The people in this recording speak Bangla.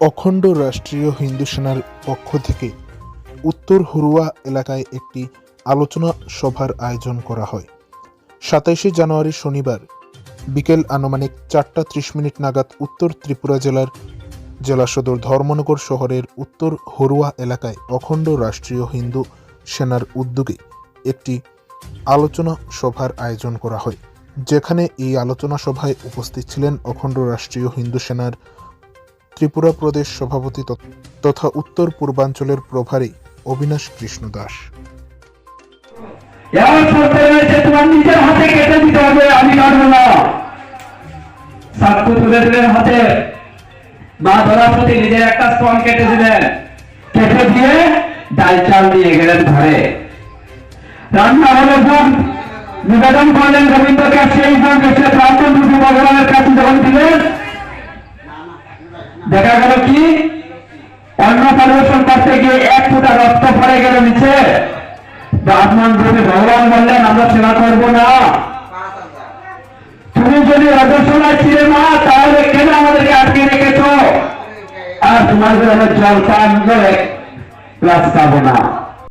অখণ্ড রাষ্ট্রীয় হিন্দু সেনার পক্ষ থেকে উত্তর হরুয়া এলাকায় একটি আলোচনা সভার আয়োজন করা হয়। সাতাইশে জানুয়ারি শনিবার বিকেল আনুমানিক চারটা ত্রিশ মিনিট নাগাদ উত্তর ত্রিপুরা জেলার জেলা সদর ধর্মনগর শহরের উত্তর হরুয়া এলাকায় অখণ্ড রাষ্ট্রীয় হিন্দু সেনার উদ্যোগে একটি আলোচনা সভার আয়োজন করা হয়। যেখানে এই আলোচনা সভায় উপস্থিত ছিলেন অখণ্ড রাষ্ট্রীয় হিন্দু সেনার ত্রিপুরা প্রদেশ সভাপতি তথা উত্তর পূর্বাঞ্চলের প্রভারী অবিনাশ কৃষ্ণ দাস। ভগবানের কাছে যখন দিলেন দেখা গেল কি? অন্ন পরিবেশন করতে গিয়ে এক ফুটা রক্ত পড়ে গেল নিচে। ব্রাহ্মণ রূপে ভগবান বললেন, আমরা সেবা করব না। তুমি যদি রজস্বলা ছিলে না তাহলে কেন আমাদেরকে আটকে রেখেছ? আর তোমার জন্য জল পান করে রাস্তা না।